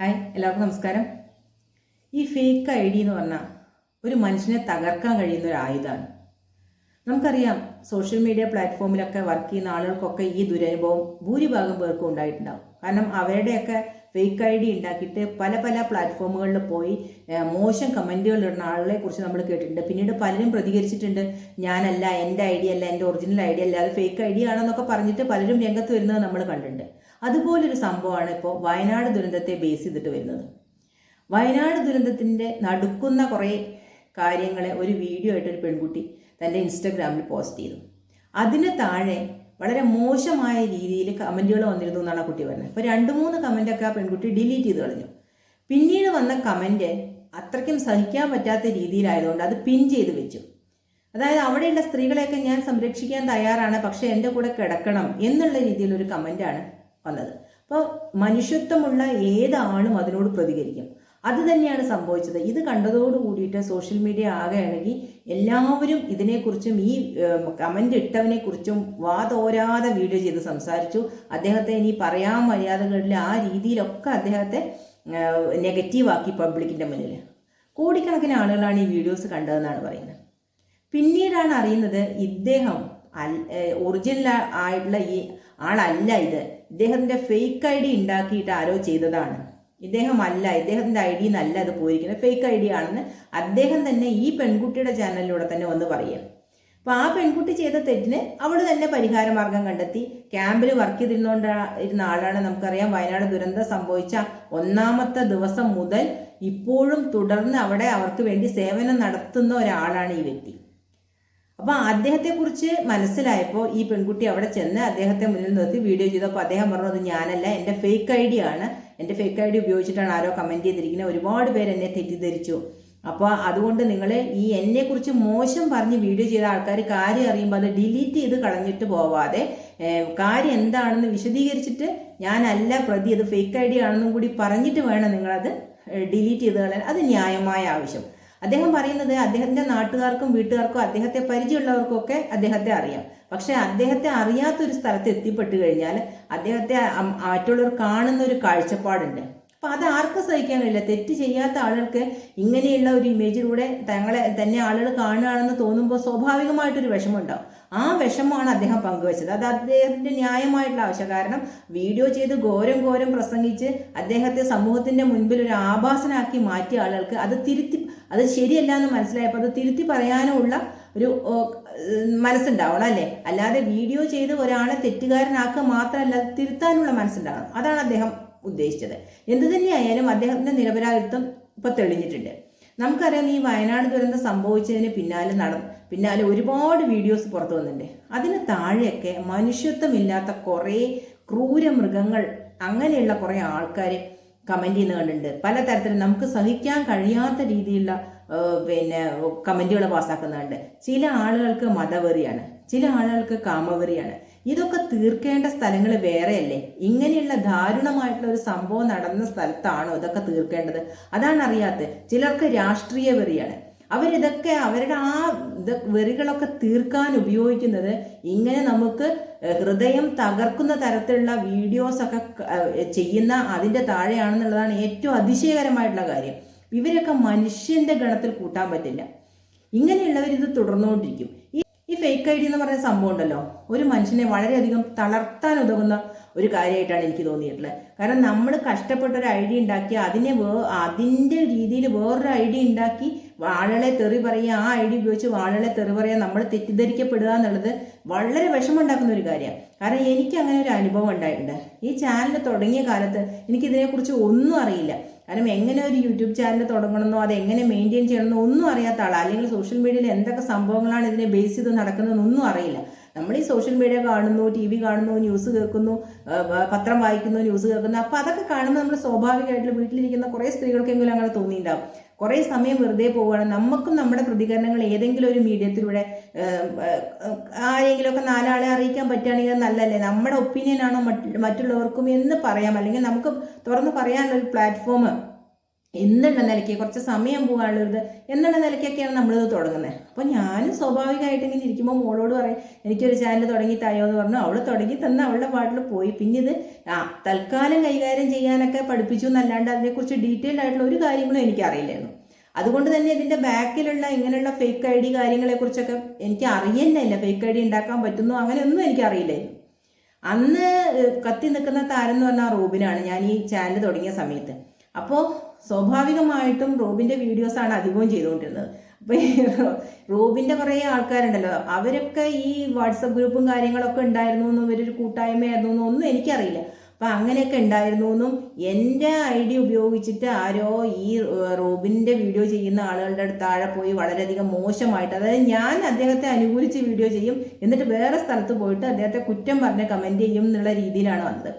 Hi എല്ലാവർക്കും നമസ്കാരം. ഈ ഫേക്ക് ഐ ഡി എന്ന് പറഞ്ഞാൽ ഒരു മനുഷ്യനെ തകർക്കാൻ കഴിയുന്ന ഒരു ആയുധമാണ്. നമുക്കറിയാം സോഷ്യൽ മീഡിയ പ്ലാറ്റ്ഫോമിലൊക്കെ വർക്ക് ചെയ്യുന്ന ആളുകൾക്കൊക്കെ ഈ ദുരനുഭവം ഭൂരിഭാഗം പേർക്കും ഉണ്ടായിട്ടുണ്ടാവും. കാരണം അവരുടെയൊക്കെ ഫേക്ക് ഐ ഡി ഉണ്ടാക്കിയിട്ട് പല പല പ്ലാറ്റ്ഫോമുകളിൽ പോയി മോശം കമന്റുകൾ ഇടുന്ന ആളുകളെ കുറിച്ച് നമ്മൾ കേട്ടിട്ടുണ്ട്. പിന്നീട് പലരും പ്രതികരിച്ചിട്ടുണ്ട് ഞാനല്ല എന്റെ ഐ ഡി അല്ല എന്റെ ഒറിജിനൽ ഐ ഡി അല്ല അത് ഫേക്ക് ഐ ഡി ആണെന്നൊക്കെ പറഞ്ഞിട്ട് പലരും രംഗത്ത് വരുന്നത് നമ്മൾ കണ്ടിട്ടുണ്ട്. അതുപോലൊരു സംഭവമാണ് ഇപ്പോൾ വയനാട് ദുരന്തത്തെ ബേസ് ചെയ്തിട്ട് വരുന്നത്. വയനാട് ദുരന്തത്തിന്റെ നടുക്കുന്ന കുറേ കാര്യങ്ങളെ ഒരു വീഡിയോ ആയിട്ട് ഒരു പെൺകുട്ടി തന്റെ ഇൻസ്റ്റഗ്രാമിൽ പോസ്റ്റ് ചെയ്തു. അതിന് താഴെ വളരെ മോശമായ രീതിയിൽ കമന്റുകൾ വന്നിരുന്നു എന്നാണ് ആ കുട്ടി പറഞ്ഞത്. അപ്പോൾ രണ്ട് മൂന്ന് കമന്റൊക്കെ ആ പെൺകുട്ടി ഡിലീറ്റ് ചെയ്ത് കളഞ്ഞു. പിന്നീട് വന്ന കമന്റ് അത്രയ്ക്കും സഹിക്കാൻ പറ്റാത്ത രീതിയിലായതുകൊണ്ട് അത് പിൻ ചെയ്ത് വെച്ചു. അതായത് അവിടെയുള്ള സ്ത്രീകളെയൊക്കെ ഞാൻ സംരക്ഷിക്കാൻ തയ്യാറാണ് പക്ഷേ എന്റെ കൂടെ കിടക്കണം എന്നുള്ള രീതിയിലൊരു കമന്റാണ് വന്നത്. അപ്പോൾ മനുഷ്യത്വമുള്ള ഏതാണും അതിനോട് പ്രതികരിക്കും. അത് തന്നെയാണ് സംഭവിച്ചത്. ഇത് കണ്ടതോട് കൂടിയിട്ട് സോഷ്യൽ മീഡിയ ആകെയാണെങ്കിൽ എല്ലാവരും ഇതിനെക്കുറിച്ചും ഈ കമന്റ് ഇട്ടവനെ കുറിച്ചും വാതോരാതെ വീഡിയോ ചെയ്ത് സംസാരിച്ചു. അദ്ദേഹത്തെ ഇനി പറയാൻ മര്യാദകളിൽ ആ രീതിയിലൊക്കെ അദ്ദേഹത്തെ നെഗറ്റീവാക്കി പബ്ലിക്കിന്റെ മുന്നിൽ കോടിക്കണക്കിന് ആളുകളാണ് ഈ വീഡിയോസ് കണ്ടതെന്നാണ് പറയുന്നത്. പിന്നീടാണ് അറിയുന്നത് ഇദ്ദേഹം ഒറിജിനൽ ആയിട്ടുള്ള ഈ ആളല്ല ഇത്. ഇദ്ദേഹത്തിന്റെ ഫേക്ക് ഐ ഡി ഉണ്ടാക്കിയിട്ട് ആരോ ചെയ്തതാണ്. ഇദ്ദേഹം അല്ല ഇദ്ദേഹത്തിന്റെ ഐ ഡി എന്നല്ല അത് പോയിരിക്കുന്നത്. ഫേക്ക് ഐ ഡി ആണെന്ന് അദ്ദേഹം തന്നെ ഈ പെൺകുട്ടിയുടെ ചാനലിലൂടെ തന്നെ വന്ന് പറയാം അപ്പൊ ആ പെൺകുട്ടി ചെയ്ത തെറ്റിന് അവൾ തന്നെ പരിഹാര മാർഗം കണ്ടെത്തി. ക്യാമ്പിൽ വർക്ക് ചെയ്തിരുന്നോണ്ട് ഇരുന്ന ആളാണ്. നമുക്കറിയാം വയനാട് ദുരന്തം സംഭവിച്ച ഒന്നാമത്തെ ദിവസം മുതൽ ഇപ്പോഴും തുടർന്ന് അവിടെ അവർക്ക് വേണ്ടി സേവനം നടത്തുന്ന ഒരാളാണ് ഈ വ്യക്തി. അപ്പൊ അദ്ദേഹത്തെ കുറിച്ച് മനസ്സിലായപ്പോൾ ഈ പെൺകുട്ടി അവിടെ ചെന്ന് അദ്ദേഹത്തെ മുന്നിൽ നിർത്തി വീഡിയോ ചെയ്തപ്പോൾ അദ്ദേഹം പറഞ്ഞു അത് ഞാനല്ല എന്റെ ഫേക്ക് ഐ ഡി ആണ്. എന്റെ ഫേക്ക് ഐ ഡി ഉപയോഗിച്ചിട്ടാണ് ആരോ കമന്റ് ചെയ്തിരിക്കുന്നത്. ഒരുപാട് പേര് എന്നെ തെറ്റിദ്ധരിച്ചു. അപ്പോൾ അതുകൊണ്ട് നിങ്ങൾ ഈ എന്നെ കുറിച്ച് മോശം പറഞ്ഞ് വീഡിയോ ചെയ്ത ആൾക്കാർ കാര്യം അറിയുമ്പോൾ അത് ഡിലീറ്റ് ചെയ്ത് കളഞ്ഞിട്ട് പോവാതെ കാര്യം എന്താണെന്ന് വിശദീകരിച്ചിട്ട് ഞാനല്ല പ്രതി അത് ഫേക്ക് ഐ ഡി ആണെന്നും കൂടി പറഞ്ഞിട്ട് വേണം നിങ്ങളത് ഡിലീറ്റ് ചെയ്ത് കളയാൻ. അത് ന്യായമായ ആവശ്യം. അദ്ദേഹം പറയുന്നത് അദ്ദേഹത്തിന്റെ നാട്ടുകാർക്കും വീട്ടുകാർക്കും അദ്ദേഹത്തെ പരിചയമുള്ളവർക്കും ഒക്കെ അദ്ദേഹത്തെ അറിയാം. പക്ഷെ അദ്ദേഹത്തെ അറിയാത്തൊരു സ്ഥലത്ത് എത്തിപ്പെട്ടു കഴിഞ്ഞാൽ അദ്ദേഹത്തെ മറ്റുള്ളവർ കാണുന്ന ഒരു കാഴ്ചപ്പാടുണ്ട്. അപ്പൊ അത് ആർക്കും സഹിക്കാൻ കഴിയില്ല തെറ്റ് ചെയ്യാത്ത ആളുകൾക്ക് ഇങ്ങനെയുള്ള ഒരു ഇമേജിലൂടെ തങ്ങളെ തന്നെ ആളുകൾ കാണുകയാണെന്ന് തോന്നുമ്പോൾ സ്വാഭാവികമായിട്ടൊരു വിഷമം ഉണ്ടാവും ആ വിഷമമാണ് അദ്ദേഹം പങ്കുവച്ചത്. അത് അദ്ദേഹത്തിന്റെ ന്യായമായിട്ടുള്ള ആവശ്യം. കാരണം വീഡിയോ ചെയ്ത് ഘോരം ഘോരം പ്രസംഗിച്ച് അദ്ദേഹത്തെ സമൂഹത്തിന്റെ മുൻപിൽ ഒരു ആഭാസനാക്കി മാറ്റിയ ആളുകൾക്ക് അത് തിരുത്തി അത് ശരിയല്ല എന്ന് മനസ്സിലായപ്പോൾ അത് തിരുത്തി പറയാനുമുള്ള ഒരു മനസ്സുണ്ടാവണം അല്ലേ? അല്ലാതെ വീഡിയോ ചെയ്ത് ഒരാളെ തെറ്റുകാരനാക്കുക മാത്രമല്ല തിരുത്താനുള്ള മനസ്സുണ്ടാവണം. അതാണ് അദ്ദേഹം ഉദ്ദേശിച്ചത്. എന്തു തന്നെയായാലും അദ്ദേഹത്തിന്റെ നിരപരാധിത്വം ഇപ്പൊ തെളിഞ്ഞിട്ടുണ്ട്. നമുക്കറിയാം ഈ വയനാട് ദുരന്തം സംഭവിച്ചതിന് പിന്നാലെ നട പിന്നാലെ ഒരുപാട് വീഡിയോസ് പുറത്തു വന്നിട്ടുണ്ട്. അതിന് താഴെയൊക്കെ മനുഷ്യത്വമില്ലാത്ത കുറേ ക്രൂര മൃഗങ്ങൾ അങ്ങനെയുള്ള കുറേ ആൾക്കാർ കമന്റ് ചെയ്യുന്ന കണ്ടിട്ടുണ്ട്. പലതരത്തിൽ നമുക്ക് സഹിക്കാൻ കഴിയാത്ത രീതിയിലുള്ള പിന്നെ കമന്റുകൾ പാസ്സാക്കുന്നുണ്ട്. ചില ആളുകൾക്ക് മതവെറിയാണ്. ചില ആളുകൾക്ക് കാമവെറിയാണ്. ഇതൊക്കെ തീർക്കേണ്ട സ്ഥലങ്ങൾ വേറെയല്ലേ? ഇങ്ങനെയുള്ള ദാരുണമായിട്ടുള്ള ഒരു സംഭവം നടന്ന സ്ഥലത്താണോ ഇതൊക്കെ തീർക്കേണ്ടത്? അതാണ് അറിയാത്തത്. ചിലർക്ക് രാഷ്ട്രീയ വെറിയാണ്. അവരിതൊക്കെ അവരുടെ ആ ഇത് വെറികളൊക്കെ തീർക്കാൻ ഉപയോഗിക്കുന്നത് ഇങ്ങനെ നമുക്ക് ഹൃദയം തകർക്കുന്ന തരത്തിലുള്ള വീഡിയോസ് ഒക്കെ ചെയ്യുന്ന അതിന്റെ താഴെയാണെന്നുള്ളതാണ് ഏറ്റവും അതിശയകരമായിട്ടുള്ള കാര്യം. ഇവരൊക്കെ മനുഷ്യന്റെ ഗണത്തിൽ കൂട്ടാൻ പറ്റില്ല. ഇങ്ങനെയുള്ളവർ ഇത് തുടർന്നുകൊണ്ടിരിക്കും ഈ ഫേക്ക് ഐ ഡി എന്ന് പറയുന്ന സംഭവം ഉണ്ടല്ലോ. ഒരു മനുഷ്യനെ വളരെയധികം തളർത്താൻ ഉതകുന്ന ഒരു കാര്യമായിട്ടാണ് എനിക്ക് തോന്നിയിട്ടുള്ളത്. കാരണം നമ്മൾ കഷ്ടപ്പെട്ട ഒരു ഐ ഡി ഉണ്ടാക്കി അതിനെ വേ അതിന്റെ രീതിയിൽ വേറൊരു ഐ ഡി ഉണ്ടാക്കി വാഴകളെ തെറി പറയുക ആ ഐ ഡി ഉപയോഗിച്ച് വാഴകളെ തെറി പറയുക നമ്മൾ തെറ്റിദ്ധരിക്കപ്പെടുക എന്നുള്ളത് വളരെ വിഷമമുണ്ടാക്കുന്ന ഒരു കാര്യമാണ്. കാരണം എനിക്ക് അങ്ങനെ ഒരു അനുഭവം ഉണ്ടായിട്ടുണ്ട്. ഈ ചാനൽ തുടങ്ങിയ കാലത്ത് എനിക്കിതിനെക്കുറിച്ച് ഒന്നും അറിയില്ല. കാരണം എങ്ങനെ ഒരു യൂട്യൂബ് ചാനൽ തുടങ്ങണമെന്നോ അത് എങ്ങനെ മെയിന്റെയിൻ ചെയ്യണമെന്നോ ഒന്നും അറിയാത്ത ആളാണ് അല്ലെങ്കിൽ സോഷ്യൽ മീഡിയയിൽ എന്തൊക്കെ സംഭവങ്ങളാണ് ഇതിനെ ബേസ് ചെയ്ത് നടക്കുന്നതെന്നൊന്നും അറിയില്ല. നമ്മൾ ഈ സോഷ്യൽ മീഡിയ കാണുന്നു ടി വി കാണുന്നു ന്യൂസ് കേൾക്കുന്നു പത്രം വായിക്കുന്നു ന്യൂസ് കേൾക്കുന്നു. അപ്പോൾ അതൊക്കെ കാണുമ്പോൾ നമ്മൾ സ്വാഭാവികമായിട്ടും വീട്ടിലിരിക്കുന്ന കുറേ സ്ത്രീകൾക്കെങ്കിലും അങ്ങനെ തോന്നിയിട്ടുണ്ടാവും. കുറേ സമയം വെറുതെ പോവുകയാണ്. നമുക്കും നമ്മുടെ പ്രതികരണങ്ങൾ ഏതെങ്കിലും ഒരു മീഡിയത്തിലൂടെ ആരെങ്കിലുമൊക്കെ നാലാളെ അറിയിക്കാൻ പറ്റുകയാണെങ്കിൽ നല്ലല്ലേ നമ്മുടെ ഒപ്പീനിയനാണോ മറ്റുള്ളവർക്കും എന്ന് പറയാം. അല്ലെങ്കിൽ നമുക്ക് തുറന്ന് പറയാനുള്ള ഒരു പ്ലാറ്റ്ഫോം എന്നുള്ള നിലയ്ക്ക് കുറച്ച് സമയം പോകാനുള്ളത് എന്നുള്ള നിലയ്ക്കൊക്കെയാണ് നമ്മളിത് തുടങ്ങുന്നത്. അപ്പോൾ ഞാനും സ്വാഭാവികമായിട്ട് ഇങ്ങനെ ഇരിക്കുമ്പോൾ മോളോട് പറയും എനിക്കൊരു ചാനൽ തുടങ്ങി തായോ എന്ന് പറഞ്ഞു. അവൾ തുടങ്ങി തന്നെ അവളുടെ പാട്ടിൽ പോയി. പിന്നെ ഇത് ആ തൽക്കാലം കൈകാര്യം ചെയ്യാനൊക്കെ പഠിപ്പിച്ചു എന്നല്ലാണ്ട് അതിനെക്കുറിച്ച് ഡീറ്റെയിൽഡ് ആയിട്ടുള്ള ഒരു കാര്യങ്ങളും എനിക്കറിയില്ലായിരുന്നു. അതുകൊണ്ട് തന്നെ ഇതിന്റെ ബാക്കിലുള്ള ഇങ്ങനെയുള്ള ഫേക്ക് ഐ ഡി കാര്യങ്ങളെക്കുറിച്ചൊക്കെ എനിക്ക് അറിയുന്നില്ല ഫേക്ക് ഐ ഡി ഉണ്ടാക്കാൻ പറ്റുന്നു അങ്ങനെയൊന്നും എനിക്കറിയില്ലായിരുന്നു. അന്ന് കത്തി നിൽക്കുന്ന താരം എന്ന് പറഞ്ഞാൽ റൂബിനാണ്. ഞാൻ ഈ ചാനൽ തുടങ്ങിയ സമയത്ത്. അപ്പോൾ സ്വാഭാവികമായിട്ടും റോബിന്റെ വീഡിയോസാണ് അധികവും ചെയ്തുകൊണ്ടിരുന്നത്. അപ്പോൾ റോബിന്റെ കുറേ ആൾക്കാരുണ്ടല്ലോ അവരൊക്കെ ഈ വാട്സപ്പ് ഗ്രൂപ്പും കാര്യങ്ങളൊക്കെ ഉണ്ടായിരുന്നു എന്നും ഇവരൊരു കൂട്ടായ്മയായിരുന്നു എന്നും ഒന്നും എനിക്കറിയില്ല. അപ്പം അങ്ങനെയൊക്കെ ഉണ്ടായിരുന്നു എന്നും എന്റെ ഡി ഉപയോഗിച്ചിട്ട് ആരോ ഈ റോബിന്റെ വീഡിയോ ചെയ്യുന്ന ആളുകളുടെ അടുത്ത് താഴെ പോയി വളരെയധികം മോശമായിട്ട് അതായത് ഞാൻ അദ്ദേഹത്തെ അനുകൂലിച്ച് വീഡിയോ ചെയ്യും എന്നിട്ട് വേറെ സ്ഥലത്ത് പോയിട്ട് അദ്ദേഹത്തെ കുറ്റം പറഞ്ഞ് കമന്റ് ചെയ്യും എന്നുള്ള രീതിയിലാണ് വന്നത്.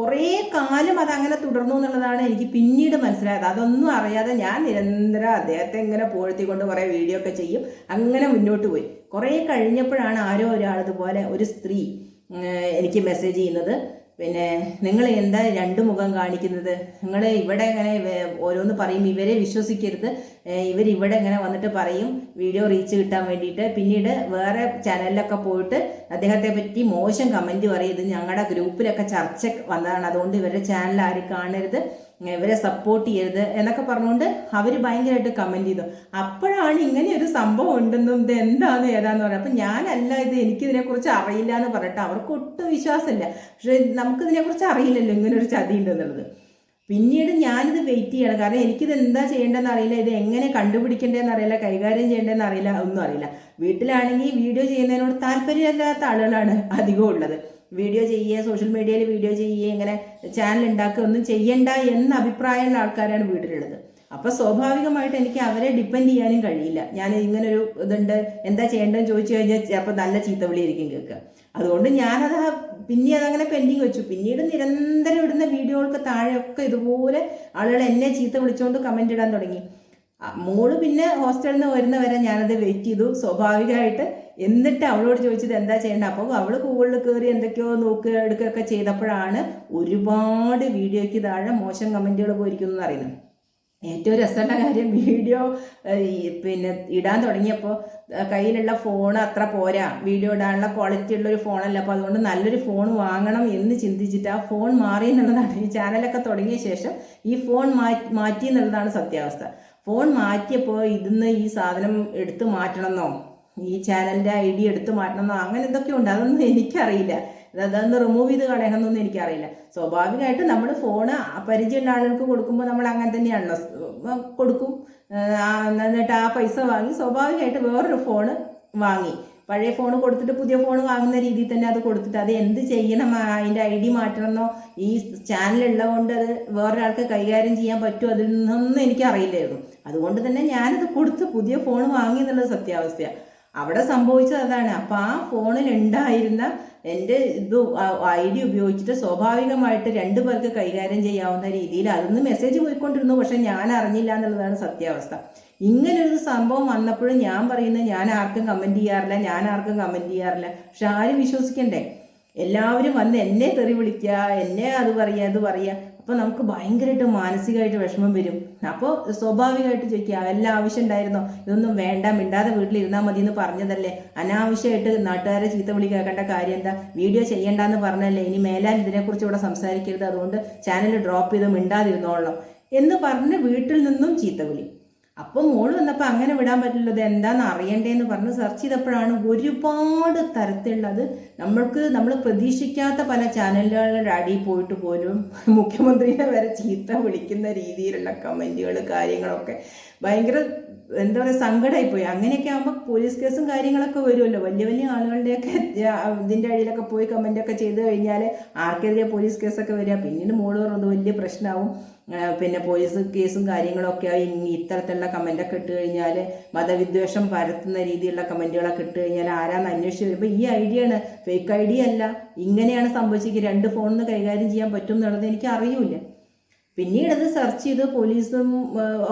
കുറേ കാലം അതങ്ങനെ തുടർന്നു എന്നുള്ളതാണ് എനിക്ക് പിന്നീട് മനസ്സിലായത്. അതൊന്നും അറിയാതെ ഞാൻ നിരന്തരം അദ്ദേഹത്തെ ഇങ്ങനെ പുകഴ്ത്തിക്കൊണ്ട് കുറേ വീഡിയോ ഒക്കെ ചെയ്യും. അങ്ങനെ മുന്നോട്ട് പോയി. കുറേ കഴിഞ്ഞപ്പോഴാണ് ആരോ ഒരാൾ ഇതുപോലെ ഒരു സ്ത്രീ എനിക്ക് മെസ്സേജ് ചെയ്യുന്നത്. പിന്നെ നിങ്ങൾ എന്താ രണ്ട് മുഖം കാണിക്കുന്നത്? നിങ്ങൾ ഇവിടെ ഇങ്ങനെ ഓരോന്ന് പറയും ഇവരെ വിശ്വസിക്കരുത്. ഇവർ ഇവിടെ ഇങ്ങനെ വന്നിട്ട് പറയും വീഡിയോ റീച്ച് കിട്ടാൻ വേണ്ടിയിട്ട്. പിന്നീട് വേറെ ചാനലിലൊക്കെ പോയിട്ട് അദ്ദേഹത്തെ പറ്റി മോശം കമന്റ് പറയും. ഇത് ഞങ്ങളുടെ ഗ്രൂപ്പിലൊക്കെ ചർച്ച വന്നതാണ്. അതുകൊണ്ട് ഇവരുടെ ചാനൽ ആരും കാണരുത്. ഇവരെ സപ്പോർട്ട് ചെയ്യരുത് എന്നൊക്കെ പറഞ്ഞുകൊണ്ട് അവർ ഭയങ്കരമായിട്ട് കമന്റ് ചെയ്തു. അപ്പോഴാണ് ഇങ്ങനെ ഒരു സംഭവം ഉണ്ടെന്നും ഇത് എന്താന്ന് ഏതാന്ന് പറയുന്നത് അപ്പം ഞാനല്ല ഇത് എനിക്കിതിനെക്കുറിച്ച് അറിയില്ല എന്ന് പറഞ്ഞിട്ട് അവർക്ക് ഒട്ടും വിശ്വാസമില്ല. പക്ഷേ നമുക്കിതിനെക്കുറിച്ച് അറിയില്ലല്ലോ ഇങ്ങനെ ഒരു ചതി ഉണ്ടെന്നുള്ളത്. പിന്നീട് ഞാനിത് വെയിറ്റ് ചെയ്യണം. കാരണം എനിക്കിത് എന്താ ചെയ്യേണ്ടതെന്ന് അറിയില്ല. ഇത് എങ്ങനെ കണ്ടുപിടിക്കേണ്ടതെന്ന് അറിയില്ല. കൈകാര്യം ചെയ്യേണ്ടതെന്ന് അറിയില്ല. ഒന്നും അറിയില്ല. വീട്ടിലാണെങ്കിൽ വീഡിയോ ചെയ്യുന്നതിനോട് താല്പര്യമില്ലാത്ത ആളുകളാണ് അധികം ഉള്ളത് വീഡിയോ ചെയ്യുക സോഷ്യൽ മീഡിയയിൽ വീഡിയോ ചെയ്യുക ഇങ്ങനെ ചാനൽ ഉണ്ടാക്കുക ഒന്നും ചെയ്യണ്ട എന്ന അഭിപ്രായമുള്ള ആൾക്കാരാണ് വീട്ടിലുള്ളത്. അപ്പോൾ സ്വാഭാവികമായിട്ട് എനിക്ക് അവരെ ഡിപ്പെൻഡ് ചെയ്യാനും കഴിയില്ല. ഞാൻ ഇങ്ങനൊരു ഇതുണ്ട് എന്താ ചെയ്യേണ്ടതെന്ന് ചോദിച്ചു കഴിഞ്ഞാൽ ചിലപ്പോൾ നല്ല ചീത്തവിളിയായിരിക്കും കേൾക്കുക അതുകൊണ്ട് ഞാനത് പിന്നെ അതങ്ങനെ പെൻഡിങ് വെച്ചു. പിന്നീട് നിരന്തരം ഇടുന്ന വീഡിയോകൾക്ക് താഴെയൊക്കെ ഇതുപോലെ ആളുകൾ എന്നെ ചീത്ത വിളിച്ചുകൊണ്ട് കമന്റ് ഇടാൻ തുടങ്ങി. മോൾ പിന്നെ ഹോസ്റ്റലിൽ നിന്ന് വരുന്നവരെ ഞാനത് വെയിറ്റ് ചെയ്തു. സ്വാഭാവികമായിട്ട് എന്നിട്ട് അവളോട് ചോദിച്ചത് എന്താ ചെയ്യേണ്ടത് അപ്പോൾ അവൾ ഗൂഗിളിൽ കയറി എന്തൊക്കെയോ നോക്കുക എടുക്കുകയൊക്കെ ചെയ്തപ്പോഴാണ് ഒരുപാട് വീഡിയോയ്ക്ക് താഴെ മോശം കമന്റുകൾ പോയിരിക്കുന്നു എന്ന് അറിയുന്നത് ഏറ്റവും രസമുള്ള കാര്യം വീഡിയോ പിന്നെ ഇടാൻ തുടങ്ങിയപ്പോൾ കയ്യിലുള്ള ഫോൺ അത്ര പോരാ. വീഡിയോ ഇടാനുള്ള ക്വാളിറ്റി ഉള്ള ഒരു ഫോണല്ല അപ്പോൾ അതുകൊണ്ട് നല്ലൊരു ഫോൺ വാങ്ങണം എന്ന് ചിന്തിച്ചിട്ട് ആ ഫോൺ മാറി എന്നുള്ളതാണ്. ഈ ചാനലൊക്കെ തുടങ്ങിയ ശേഷം ഈ ഫോൺ മാറ്റി എന്നുള്ളതാണ് സത്യാവസ്ഥ. ഫോൺ മാറ്റിയപ്പോൾ ഇതിന്ന് ഈ സാധനം എടുത്തു മാറ്റണമെന്നോ? ഈ ചാനലിന്റെ ഐ ഡി എടുത്തു മാറ്റണമെന്നോ അങ്ങനെ എന്തൊക്കെ ഉണ്ട് അതൊന്നും എനിക്കറിയില്ല. അതൊന്ന് റിമൂവ് ചെയ്ത് കളയണമെന്നൊന്നും എനിക്കറിയില്ല. സ്വാഭാവികമായിട്ട് നമ്മൾ ഫോണ് പരിചയമുള്ള ആളുകൾക്ക് കൊടുക്കുമ്പോൾ നമ്മൾ അങ്ങനെ തന്നെയാണല്ലോ. കൊടുക്കും. എന്നിട്ട് ആ പൈസ വാങ്ങി. സ്വാഭാവികമായിട്ട് വേറൊരു ഫോണ് വാങ്ങി. പഴയ ഫോൺ കൊടുത്തിട്ട് പുതിയ ഫോൺ വാങ്ങുന്ന രീതിയിൽ തന്നെ അത് കൊടുത്തിട്ട് അത് എന്ത് ചെയ്യണം അതിന്റെ ഐ ഡി മാറ്റണമെന്നോ ഈ ചാനൽ ഉള്ളതുകൊണ്ട് അത് വേറൊരാൾക്ക് കൈകാര്യം ചെയ്യാൻ പറ്റുമോ അതിൽ നിന്നൊന്നും എനിക്ക് അറിയില്ലായിരുന്നു അതുകൊണ്ട് തന്നെ ഞാനത് കൊടുത്ത് പുതിയ ഫോൺ വാങ്ങി എന്നുള്ളത് സത്യാവസ്ഥയാണ് അവിടെ സംഭവിച്ചത് അതാണ്. അപ്പം ആ ഫോണിൽ ഉണ്ടായിരുന്ന എന്റെ ഇത് ഐ ഡി ഉപയോഗിച്ചിട്ട് സ്വാഭാവികമായിട്ട് രണ്ടു പേർക്ക് കൈകാര്യം ചെയ്യാവുന്ന രീതിയിൽ അതൊന്ന് മെസ്സേജ് പോയിക്കൊണ്ടിരുന്നു. പക്ഷെ ഞാൻ അറിഞ്ഞില്ല എന്നുള്ളതാണ് സത്യാവസ്ഥ. ഇങ്ങനൊരു സംഭവം വന്നപ്പോഴും ഞാൻ പറയുന്നത് ഞാൻ ആർക്കും കമന്റ് ചെയ്യാറില്ല ഞാൻ ആർക്കും കമന്റ് ചെയ്യാറില്ല. പക്ഷെ ആരും വിശ്വസിക്കണ്ടേ? എല്ലാവരും വന്ന് എന്നെ തെറി വിളിക്കുക എന്നെ അത് പറയുക ഇത് പറയുക. അപ്പോൾ നമുക്ക് ഭയങ്കരമായിട്ട് മാനസികമായിട്ട് വിഷമം വരും. അപ്പോൾ സ്വാഭാവികമായിട്ട് ചോദിക്കുക വല്ല ആവശ്യം ഉണ്ടായിരുന്നോ ഇതൊന്നും വേണ്ട മിണ്ടാതെ വീട്ടിലിരുന്നാൽ മതി എന്ന് പറഞ്ഞതല്ലേ? അനാവശ്യമായിട്ട് നാട്ടുകാരെ ചീത്ത വിളി കേൾക്കേണ്ട കാര്യം എന്താ? വീഡിയോ ചെയ്യണ്ടെന്ന് പറഞ്ഞല്ലേ ഇനി മേലാൽ ഇതിനെക്കുറിച്ച് ഇവിടെ സംസാരിക്കരുത്. അതുകൊണ്ട് ചാനൽ ഡ്രോപ്പ് ചെയ്ത് മിണ്ടാതിരുന്നോളണം. എന്ന് പറഞ്ഞ് വീട്ടിൽ നിന്നും ചീത്ത വിളി. അപ്പം മോൾ വന്നപ്പോൾ അങ്ങനെ വിടാൻ പറ്റില്ല ഇത് എന്താണെന്ന് അറിയണ്ടേന്ന് പറഞ്ഞ് സെർച്ച് ചെയ്തപ്പോഴാണ് ഒരുപാട് തരത്തിലുള്ളത്. നമ്മൾക്ക് നമ്മൾ പ്രതീക്ഷിക്കാത്ത പല ചാനലുകളുടെ അടിയിൽ പോയിട്ട് പോലും മുഖ്യമന്ത്രിയെ വരെ ചീത്ത വിളിക്കുന്ന രീതിയിലുള്ള കമന്റുകൾ കാര്യങ്ങളൊക്കെ ഭയങ്കര എന്താ പറയുക സങ്കടമായിപ്പോയി അങ്ങനെയൊക്കെ ആകുമ്പോൾ പോലീസ് കേസും കാര്യങ്ങളൊക്കെ വരുമല്ലോ. വലിയ വലിയ ആളുകളുടെയൊക്കെ ഇതിന്റെ അടിയിലൊക്കെ പോയി കമന്റൊക്കെ ചെയ്ത് കഴിഞ്ഞാൽ ആർക്കെതിരെ പോലീസ് കേസൊക്കെ വരിക. പിന്നീട് മോൾ പറഞ്ഞത് വലിയ പ്രശ്നമാവും പിന്നെ പോലീസ് കേസും കാര്യങ്ങളൊക്കെ ആയി ഇത്തരത്തിലുള്ള കമന്റൊക്കെ ഇട്ട് കഴിഞ്ഞാൽ മതവിദ്വേഷം പരത്തുന്ന രീതിയിലുള്ള കമന്റുകളൊക്കെ ഇട്ട് കഴിഞ്ഞാൽ ആരാന്ന് അന്വേഷിച്ച് വരുമ്പോൾ ഈ ഐഡിയ ആണ്. ഫേക്ക് ഐഡിയ അല്ല. ഇങ്ങനെയാണ് സംഭവിച്ചിരിക്കുക രണ്ട് ഫോണിൽ നിന്ന് കൈകാര്യം ചെയ്യാൻ പറ്റും എന്നുള്ളത് എനിക്ക് അറിയില്ല. പിന്നീട് അത് സെർച്ച് ചെയ്ത് പോലീസും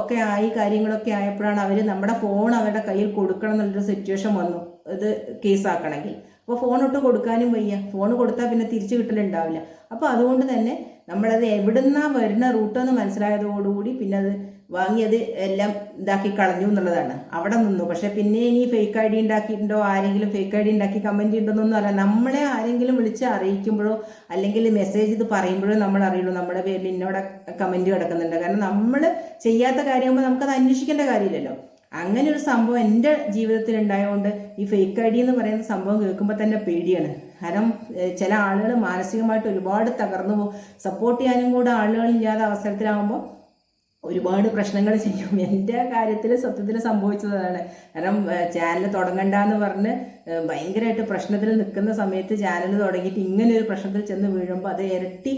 ഒക്കെ ആയി കാര്യങ്ങളൊക്കെ ആയപ്പോഴാണ് അവർ നമ്മുടെ ഫോൺ അവരുടെ കയ്യിൽ കൊടുക്കണം എന്നുള്ളൊരു സിറ്റുവേഷൻ വന്നു. ഇത് കേസാക്കണമെങ്കിൽ അപ്പോൾ ഫോൺ ഇട്ട് കൊടുക്കാനും വയ്യ. ഫോൺ കൊടുത്താൽ പിന്നെ തിരിച്ചു കിട്ടലുണ്ടാവില്ല. അപ്പോൾ അതുകൊണ്ട് തന്നെ നമ്മളത് എവിടുന്നാ വരുന്ന റൂട്ടെന്ന് മനസ്സിലായതോടുകൂടി പിന്നെ അത് വാങ്ങിയത് എല്ലാം ഇതാക്കി കളഞ്ഞു എന്നുള്ളതാണ്. അവിടെ നിന്നു. പക്ഷെ പിന്നെ ഇനി ഫേക്ക് ഐ ഡി ഉണ്ടാക്കിയിട്ടുണ്ടോ? ആരെങ്കിലും ഫേക്ക് ഐ ഡി ഉണ്ടാക്കി കമന്റ് ഉണ്ടെന്നൊന്നും അല്ല. നമ്മളെ ആരെങ്കിലും വിളിച്ച് അറിയിക്കുമ്പോഴോ അല്ലെങ്കിൽ മെസ്സേജ് ഇത് പറയുമ്പോഴോ നമ്മൾ അറിയുള്ളൂ. നമ്മുടെ പേരിൽ ഇന്നോടെ കമന്റ് കിടക്കുന്നുണ്ട്. കാരണം നമ്മൾ ചെയ്യാത്ത കാര്യമാകുമ്പോൾ നമുക്കത് അന്വേഷിക്കേണ്ട കാര്യമില്ലല്ലോ. അങ്ങനെ ഒരു സംഭവം എന്റെ ജീവിതത്തിൽ ഉണ്ടായതുകൊണ്ട് ഈ ഫേക്ക് ഐ ഡി എന്ന് പറയുന്ന സംഭവം കേൾക്കുമ്പോൾ തന്നെ പേടിയാണ്. കാരണം ചില ആളുകൾ മാനസികമായിട്ട് ഒരുപാട് തകർന്നു പോകും. സപ്പോർട്ട് ചെയ്യാനും കൂടെ ആളുകളില്ലാത്ത അവസരത്തിലാകുമ്പോൾ ഒരുപാട് പ്രശ്നങ്ങൾ ചെയ്യും. എന്റെ കാര്യത്തിൽ സത്യത്തിൽ സംഭവിച്ചതാണ് കാരണം ചാനൽ തുടങ്ങണ്ടെന്ന് പറഞ്ഞ് ഏഹ്, ഭയങ്കരമായിട്ട് പ്രശ്നത്തിൽ നിൽക്കുന്ന സമയത്ത് ചാനൽ തുടങ്ങിയിട്ട് ഇങ്ങനെ ഒരു പ്രശ്നത്തിൽ ചെന്ന് വീഴുമ്പോൾ അത് ഇരട്ടി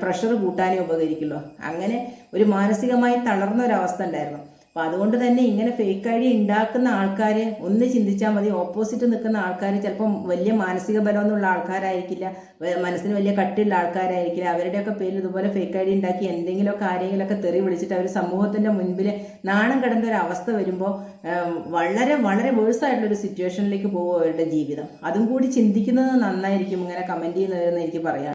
പ്രഷർ കൂട്ടാനേ ഉപകരിക്കുള്ളൂ. അങ്ങനെ ഒരു മാനസികമായി തളർന്ന ഒരവസ്ഥ ഉണ്ടായിരുന്നു. അപ്പം അതുകൊണ്ട് തന്നെ ഇങ്ങനെ ഫേക്ക് ഐ ഡി ഉണ്ടാക്കുന്ന ആൾക്കാർ ഒന്ന് ചിന്തിച്ചാൽ മതി. ഓപ്പോസിറ്റ് നിൽക്കുന്ന ആൾക്കാർ ചിലപ്പം വലിയ മാനസിക ബലമൊന്നുള്ള ആൾക്കാരായിരിക്കില്ല. മനസ്സിന് വലിയ കട്ടിയുള്ള ആൾക്കാരായിരിക്കില്ല. അവരുടെയൊക്കെ പേരിൽ ഇതുപോലെ ഫേക്ക് ഐ ഡി ഉണ്ടാക്കി എന്തെങ്കിലുമൊക്കെ ആരെങ്കിലുമൊക്കെ തെറി വിളിച്ചിട്ട് അവർ സമൂഹത്തിന്റെ മുൻപിൽ നാണം കിടന്ന ഒരു അവസ്ഥ വരുമ്പോൾ വളരെ വളരെ വേഴ്സായിട്ടുള്ള ഒരു സിറ്റുവേഷനിലേക്ക് പോകും അവരുടെ ജീവിതം. അതും കൂടി ചിന്തിക്കുന്നത് നന്നായിരിക്കും. ഇങ്ങനെ കമന്റ് ചെയ്യുന്നവരെന്ന് എനിക്ക് പറയാം